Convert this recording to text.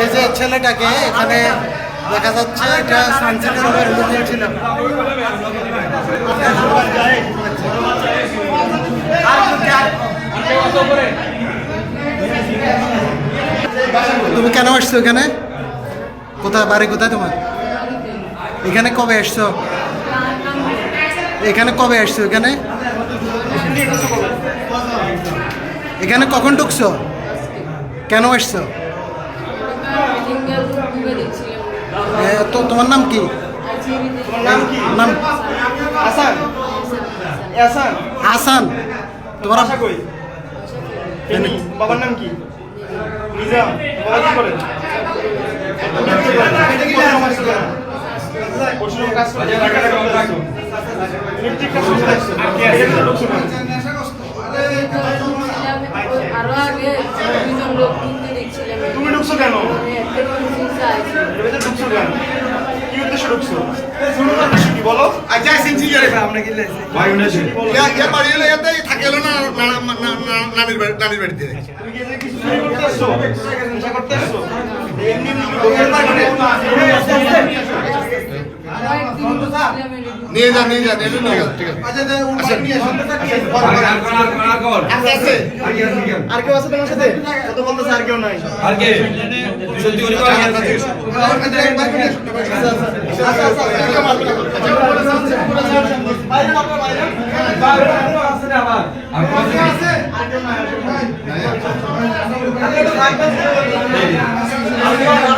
এই যে ছেলেটাকে এখানে দেখা যাচ্ছে এটা সানসেটের ছিল। তুমি কেন আসছো এখানে? কোথায়, বাড়ি কোথায় তোমার? এখানে কবে আসছো? এখানে কবে আসছো এখানে? এখানে কখন ঢুকছো? কেন আসছো? তো তোমার নাম কি? নাম হাসান। হাসান। তোমার বাবার নাম কি? ঢুকছো কেন? তুমি ঢুকছো কেন? ঢুকছো কেন? কি ঢুকছো? কি বলো? তুমি কি এখানে কিছু চুরি করতে আসছো নেশা করতে আসছো এমনি এমনি নিয়ে যান নিয়ে যান এসে নিয়ে যান ঠিক আছে আর কেউ আছে তোমার সাথে কত বলতেছে আর কেউ নাই আর কে সত্যি করে আর আছে আর